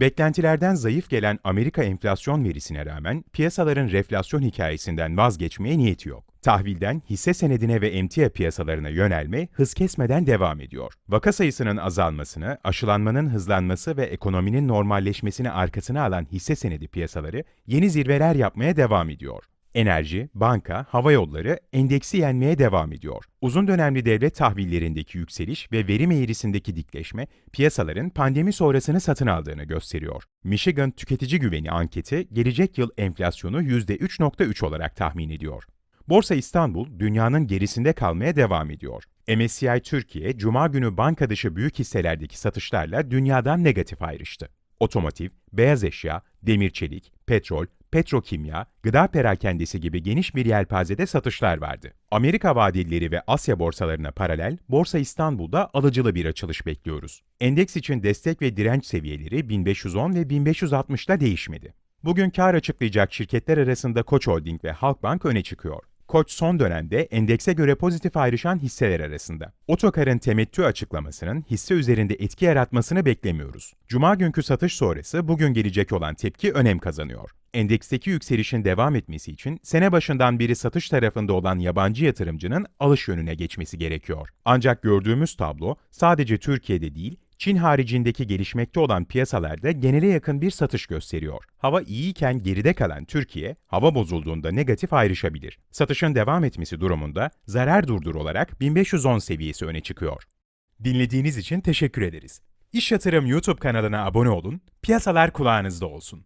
Beklentilerden zayıf gelen Amerika enflasyon verisine rağmen piyasaların reflasyon hikayesinden vazgeçmeye niyeti yok. Tahvilden hisse senedine ve emtia piyasalarına yönelme hız kesmeden devam ediyor. Vaka sayısının azalmasını, aşılanmanın hızlanması ve ekonominin normalleşmesini arkasına alan hisse senedi piyasaları yeni zirveler yapmaya devam ediyor. Enerji, banka, hava yolları endeksi yenmeye devam ediyor. Uzun dönemli devlet tahvillerindeki yükseliş ve verim eğrisindeki dikleşme piyasaların pandemi sonrasını satın aldığını gösteriyor. Michigan Tüketici Güveni anketi gelecek yıl enflasyonu %3.3 olarak tahmin ediyor. Borsa İstanbul dünyanın gerisinde kalmaya devam ediyor. MSCI Türkiye cuma günü banka dışı büyük hisselerdeki satışlarla dünyadan negatif ayrıştı. Otomotiv, beyaz eşya, demir çelik, petrol, petrokimya, gıda perakendesi gibi geniş bir yelpazede satışlar vardı. Amerika vadilleri ve Asya borsalarına paralel Borsa İstanbul'da alıcılı bir açılış bekliyoruz. Endeks için destek ve direnç seviyeleri 1510 ve 1560'da değişmedi. Bugün kar açıklayacak şirketler arasında Koç Holding ve Halkbank öne çıkıyor. Koç son dönemde endekse göre pozitif ayrışan hisseler arasında. Otokar'ın temettü açıklamasının hisse üzerinde etki yaratmasını beklemiyoruz. Cuma günkü satış sonrası bugün gelecek olan tepki önem kazanıyor. Endeksteki yükselişin devam etmesi için sene başından beri satış tarafında olan yabancı yatırımcının alış yönüne geçmesi gerekiyor. Ancak gördüğümüz tablo sadece Türkiye'de değil, Çin haricindeki gelişmekte olan piyasalarda genele yakın bir satış gösteriyor. Hava iyiyken geride kalan Türkiye, hava bozulduğunda negatif ayrışabilir. Satışın devam etmesi durumunda zarar durdur olarak 1510 seviyesi öne çıkıyor. Dinlediğiniz için teşekkür ederiz. İş Yatırım YouTube kanalına abone olun, piyasalar kulağınızda olsun.